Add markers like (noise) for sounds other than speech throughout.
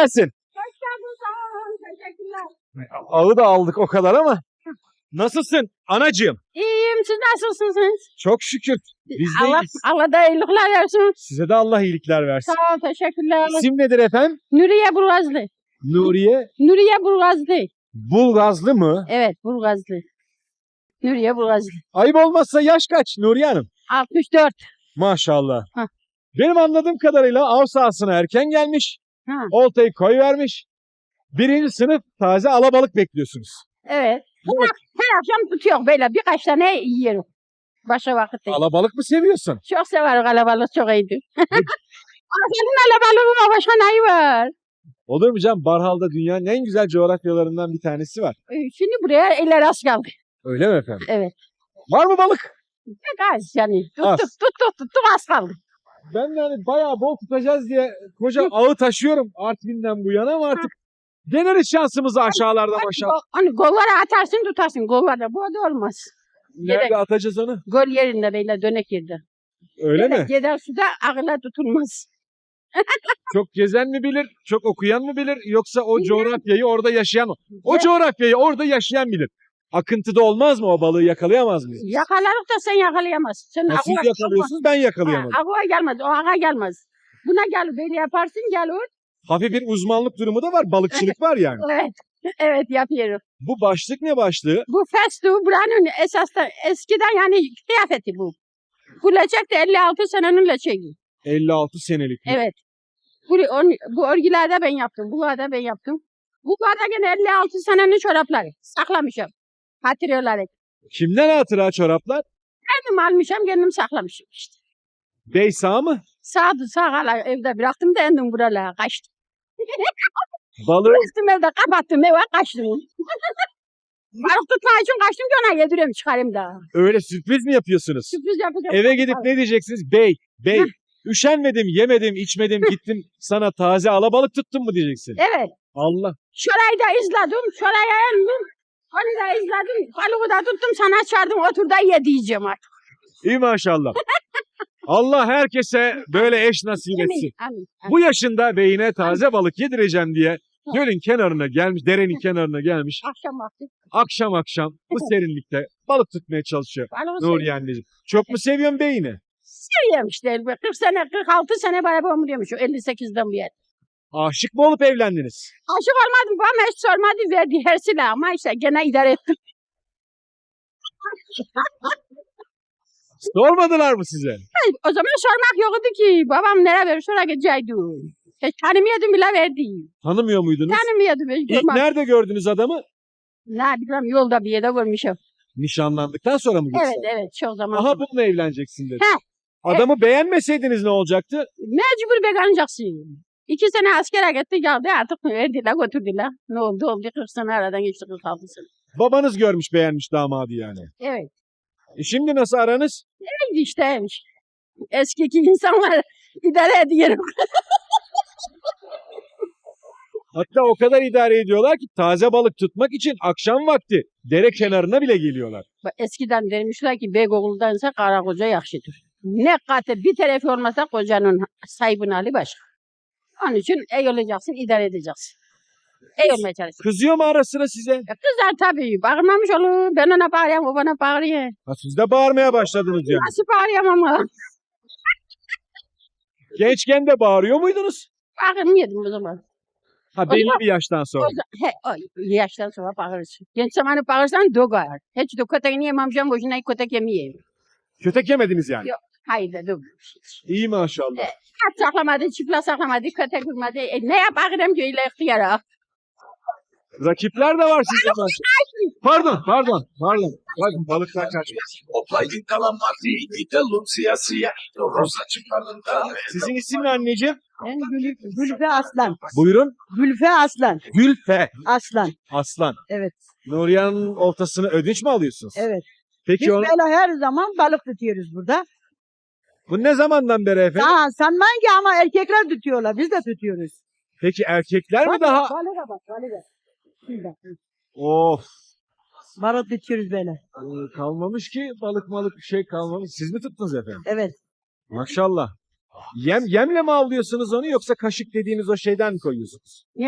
gelsin. Hoş geldin sağ olun. Teşekkürler. Ağı da aldık o kadar ama. Nasılsın anacığım? İyiyim siz nasılsınız? Çok şükür. Biz de Allah, iyiyiz. Allah da iyilikler versin. Size de Allah iyilikler versin. Sağ ol teşekkürler. İsim nedir efendim? Nuriye Burgazlı. Nuriye Nuriye Burgazlı. Bulgazlı mı? Evet Burgazlı. Nuriye Burgazlı. Ayıp olmazsa yaş kaç Nuriye Hanım? 64. Maşallah. Hah. Benim anladığım kadarıyla av sahasına erken gelmiş. Ha. Oltayı koy vermiş. Birinci sınıf taze alabalık bekliyorsunuz. Evet. Ama her akşam tutuyor böyle birkaç tane yiyorum. Başka vakit değil. Alabalık mı seviyorsun? Çok severim kalabalık çok iyiydi. (laughs) Senin alabalığı var başka neyi var? Olur mu canım? Barhal'da dünyanın en güzel coğrafyalarından bir tanesi var. Ee, Şimdi buraya eller az kaldı. Öyle mi efendim? Evet. Var mı balık? Pek az yani. Az. Tuttuk tuttuk tuttuk az kaldı. Ben de hani bayağı bol tutacağız diye koca ağı taşıyorum Artvin'den bu yana ama artık deneriz şansımızı aşağılarda aşağı. Go- Hani gollara atarsın tutarsın gollarda. Bu da olmaz. Nerede atacağız onu? Gol yerinde böyle dönek yerde. Öyle mi? Gider suda ağla tutulmaz. (laughs) Çok gezen mi bilir, çok okuyan mı bilir yoksa o coğrafyayı orada yaşayan mı? O Ya- coğrafyayı orada yaşayan bilir. Akıntıda olmaz mı o balığı yakalayamaz mıyız? Yakalarız da sen yakalayamazsın. Sen Ha, siz yakalıyorsunuz ben yakalayamadım. Ha, Akla gelmez. O ağa gelmez. Buna gel böyle yaparsın gel or. Hafif bir uzmanlık durumu da var, balıkçılık var yani. (laughs) Evet. Evet yapıyorum. Bu başlık ne başlığı? Bu festu buranın esas da eskiden yani kıyafeti bu. Bu leçek de 56 senenin leçeği. 56 senelik. Evet. Bu, on, bu örgülerde ben yaptım. Bu da ben yaptım. Bu kadar gene 56 senenin çorapları. Saklamışım. Hatırı olarak. Kimden hatıra çoraplar? Kendim almışım kendim saklamışım işte. Bey sağ mı? Sağdı sağ hala evde bıraktım da endim buralara kaçtım. (laughs) Balığı Bıraktım evde kapattım eve kaçtım. (laughs) Balık tutmak için kaçtım ki ona yediriyorum çıkarayım da. öyle sürpriz mi yapıyorsunuz? Sürpriz yapacağım. Eve gidip ne diyeceksiniz? Bey, bey Heh. üşenmedim, yemedim, içmedim, gittim sana taze alabalık tuttum mu diyeceksin. Evet. Allah. Şurayı da izledim. Şuraya indim. Onu da izledim. Balığı da tuttum sana çağırdım. Otur da ye diyeceğim artık. İyi maşallah. (laughs) Allah herkese böyle eş nasip etsin. Amin. amin. Bu yaşında beyine taze balık yedireceğim diye gölün kenarına gelmiş, derenin kenarına gelmiş. Akşam vakti. Akşam akşam bu serinlikte balık tutmaya çalışıyor Balığı Nuriye anneciğim. Çok mu seviyorsun beyini? seviyorum işte. 40 sene, 46 sene beraber ömrüyormuş. 58'den bu yer. Aşık mı olup evlendiniz? Aşık olmadım. Bana hiç sormadı. Verdi her silah ama işte gene idare ettim. Sormadılar mı size? O zaman sormak yoktu ki. Babam nereye verir sonra gidecekti. Hiç tanımıyordum bile verdi. Tanımıyor muydunuz? Tanımıyordum. Hiç İlk nerede gördünüz adamı? Ne bileyim yolda bir yerde görmüşüm. Nişanlandıktan sonra mı Evet gitsin? evet çok zaman. Aha bununla evleneceksin dedi. He. Adamı beğenmeseydiniz ne olacaktı? Mecbur bekanacaksın. İki sene askere gitti geldi artık verdiler götürdüler. Ne oldu oldu 40 sene aradan geçti 46 sene. Babanız görmüş beğenmiş damadı yani. Evet. E şimdi nasıl aranız? Neydi işte eskiki insanlar (laughs) idare ediyorum. Hatta o kadar idare ediyorlar ki taze balık tutmak için akşam vakti dere kenarına bile geliyorlar. Eskiden demişler ki Beyoğlu'ndansa kara koca yakışıdır. Ne katı bir tarafı olmasa kocanın sahibini hali başka. Onun için iyi olacaksın, idare edeceksin. İyi olmaya çalışacaksın. Kızıyor mu ara sıra size? Ya Kızlar tabii bağırmamış olur. Ben ona bağırıyorum, o bana bağırıyor. Ha, siz de bağırmaya başladınız yani. Nasıl bağırıyorum ama? Gençken de bağırıyor muydunuz? Bağırmıyordum o zaman. Ha belli zaman- bir yaştan O sonra. zaman he, o yaştan sonra bağırırsın. Genç zamanı bağırsan dogar. Hiç de kötek yememişim, boşuna kötek yemeyeyim. Kötek yemediniz yani. Yok. Hayır dedim. İyi maşallah. Kat saklamadı, çıplak saklamadı, kötek vurmadı. E, ne yaparım ki öyle ihtiyara? Rakipler de var sizde. maşallah. Pardon, pardon, pardon. Bakın balıklar kaçmış. Oplaydın calamari, gidelim siyasiye, roza çıkarında. Sizin isim ne anneciğim? Ben Gül, Gülfe Aslan. Buyurun. Gülfe Aslan. Gülfe Aslan. Aslan. Evet. Nuriye'nin oltasını ödünç mü alıyorsunuz? Evet. Peki Biz onu, böyle her zaman balık tutuyoruz burada. Bu ne zamandan beri efendim? Daha sanmayın ki ama erkekler tutuyorlar. Biz de tutuyoruz. Peki erkekler mi Bak, daha? Balığa bak balığa. Şurada. Of. Balık tutuyoruz böyle. Ee, kalmamış ki balık malık bir şey kalmamış. Siz mi tuttunuz efendim? Evet. Maşallah. Yem, yemle mi avlıyorsunuz onu yoksa kaşık dediğiniz o şeyden mi koyuyorsunuz? Ne?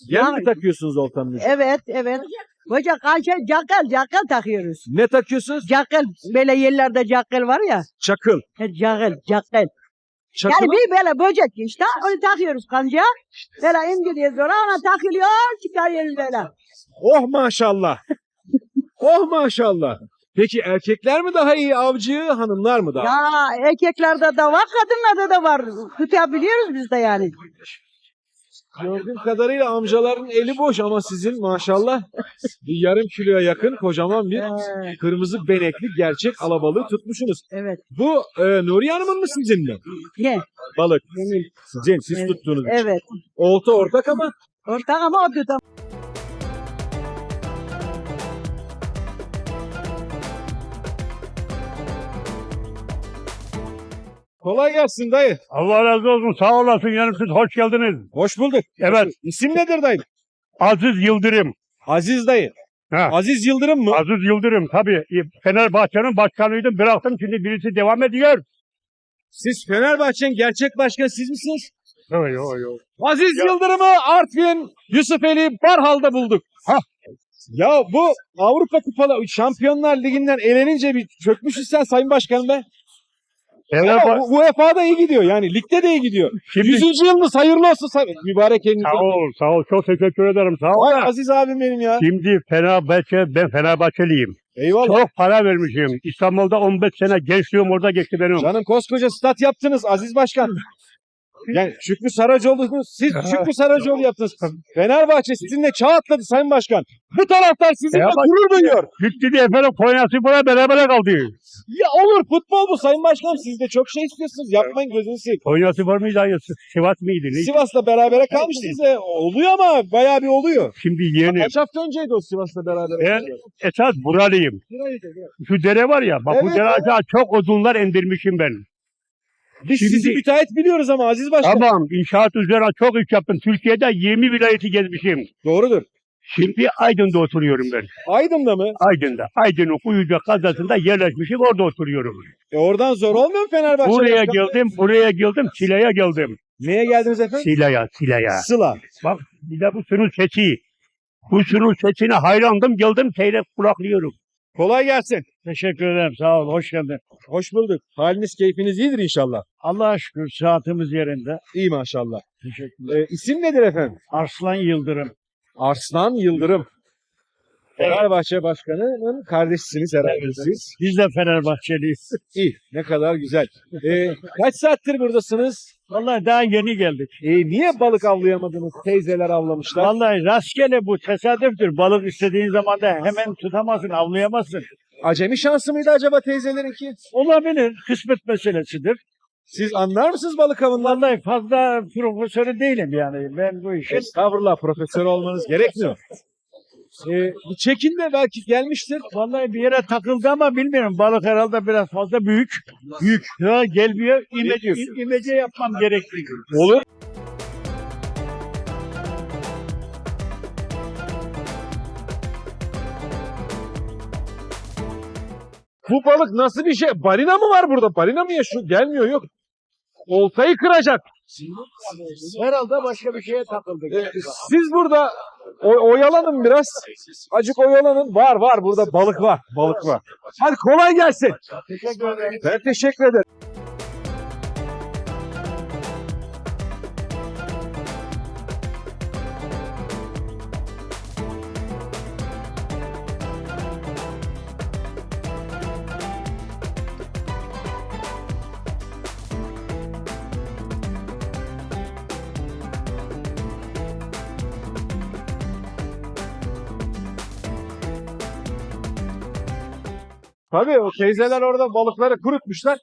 Yem mi Yani- takıyorsunuz oltanın ucuna? Evet, evet. Hoca kaşe cakal, cakal takıyoruz. Ne takıyorsunuz? Cakal, böyle yerlerde cakal var ya. Çakıl. Cakal, cakal. Çakıl. Yani bir böyle böcek işte, onu takıyoruz kancaya. Böyle indiriyoruz sonra ona takılıyor, çıkarıyoruz böyle. Oh maşallah. oh maşallah. Peki erkekler mi daha iyi avcı, hanımlar mı daha? Ya erkeklerde de var, kadınlarda da var. Tutabiliyoruz biz de yani. Gördüğüm kadarıyla amcaların eli boş ama sizin maşallah bir yarım kiloya yakın kocaman bir Ee, kırmızı benekli gerçek alabalığı tutmuşsunuz. evet. Bu e, Nuriye Hanım'ın mı sizin mi? Ne? Balık. Sizin, siz Evet. tuttuğunuz. için. Evet. Olta ortak ama Ortak ama o tutam. Kolay gelsin dayı. Allah razı olsun. Sağ olasın. Yani siz hoş geldiniz. Hoş bulduk. Evet. İsim nedir dayı? Aziz Yıldırım. Aziz dayı. Ha. Aziz Yıldırım mı? Aziz Yıldırım tabii. Fenerbahçe'nin başkanıydım. Bıraktım. Şimdi birisi devam ediyor. Siz Fenerbahçe'nin gerçek başkanı siz misiniz? Yok yok yok. Aziz Ya- Yıldırım'ı Artvin Yusufeli Barhal'da bulduk. Hah. Ya bu Avrupa Kupalı Şampiyonlar Ligi'nden elenince bir çökmüşsün sen Sayın Başkanım be. Ya Fenerbahçe. UEFA'da iyi gidiyor yani ligde de iyi gidiyor. Şimdi 100. yılınız hayırlı olsun say- mübarek elinize. sağ ol. Sağ ol. Çok teşekkür ederim. Sağ ol. Vay Aziz abim benim ya. Şimdi Fenerbahçe, ben Fenerbahçeliyim. Eyvallah. Çok para vermişim. İstanbul'da 15 sene gençliğim orada geçti benim. Canım koskoca stat yaptınız Aziz Başkan. Yani Şükrü Saracoğlu'nu siz Şükrü Saracoğlu yaptınız. Fenerbahçe sizinle çağ atladı Sayın Başkan. Bu taraftar sizinle bak- gurur duyuyor. Gitti de efendim Konya Spor'a beraber kaldı. Ya olur futbol bu Sayın Başkanım. Siz de çok şey istiyorsunuz. Yapmayın gözünü seveyim. Konya Spor muydu? hayır, Sivas mıydı? Ne? Sivas'la berabere kalmışsınız. ya. Oluyor ama bayağı bir oluyor. Şimdi yeni. Kaç hafta önceydi o Sivas'la beraber. Ben esas buralıyım. Şu dere var ya, bak bu Evet, dere aşağı çok odunlar indirmişim ben. Biz Şimdi- sizi müteahhit biliyoruz ama Aziz Başkan. Tamam, inşaat üzerine çok iş yaptım. Türkiye'de 20 vilayeti gezmişim. Doğrudur. Şimdi Aydın'da oturuyorum ben. Aydın'da mı? Aydın'da. Aydın'ın Kuyuca kazasında yerleşmişim, orada oturuyorum. E oradan zor olmuyor mu Fenerbahçe? Buraya Başkan? geldim, buraya geldim, Sila'ya geldim. Neye geldiniz efendim? Sila'ya, Sila'ya. Sıla. Bak, bir de bu sürü sesi. Bu sürü sesine hayrandım, geldim, seyrek kulaklıyorum. Kolay gelsin. Teşekkür ederim. Sağ ol. Hoş geldin. Hoş bulduk. Haliniz keyfiniz iyidir inşallah. Allah'a şükür saatimiz yerinde. İyi maşallah. Teşekkür E, isim nedir efendim? Arslan Yıldırım. Arslan Yıldırım. Fenerbahçe Başkanı'nın kardeşisiniz herhalde siz. Biz de Fenerbahçeliyiz. İyi. Ne kadar güzel. E, kaç saattir buradasınız? Vallahi daha yeni geldik. E, niye balık avlayamadınız? Teyzeler avlamışlar. Vallahi rastgele bu tesadüftür. Balık istediğin zaman da hemen tutamazsın, avlayamazsın. Acemi şansı mıydı acaba teyzelerinki? Olabilir. Kısmet meselesidir. Siz anlar mısınız balık avından? Vallahi fazla profesörü değilim yani. Ben bu işin Estağfurullah profesör olmanız gerekmiyor. E, bir çekin de belki gelmiştir. Vallahi bir yere takıldı ama bilmiyorum. Balık herhalde biraz fazla büyük. Büyük. Ya gelmiyor. İmece, imece yapmam gerekli. Olur. Bu balık nasıl bir şey? Balina mı var burada? Balina mı yaşıyor? Gelmiyor yok. Oltayı kıracak. Herhalde başka bir şeye takıldık. Ee, siz burada o- oyalanın biraz. Acık oyalanın. Var var burada balık var. Balık var. Hadi kolay gelsin. Teşekkür ederim. Ben teşekkür ederim. Tabii o teyzeler orada balıkları kurutmuşlar.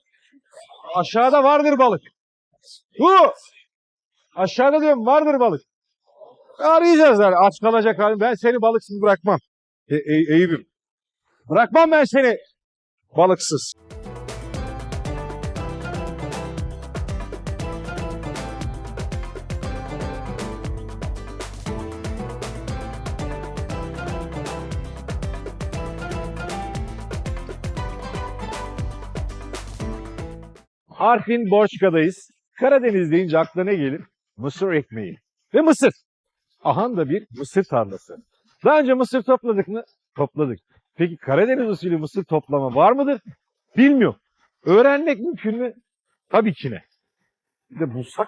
Aşağıda vardır balık. Bu. Aşağıda diyorum vardır balık. Arayacağız yani aç kalacak halim. Ben seni balıksız bırakmam. E, e, Eyüp'üm. Bırakmam ben seni balıksız. Artvin Borçka'dayız. Karadeniz deyince akla ne gelir? Mısır ekmeği. Ve mısır. Ahan da bir mısır tarlası. Daha önce mısır topladık mı? Topladık. Peki Karadeniz usulü mısır toplama var mıdır? Bilmiyorum. Öğrenmek mümkün mü? Tabii ki ne. Bir de bulsak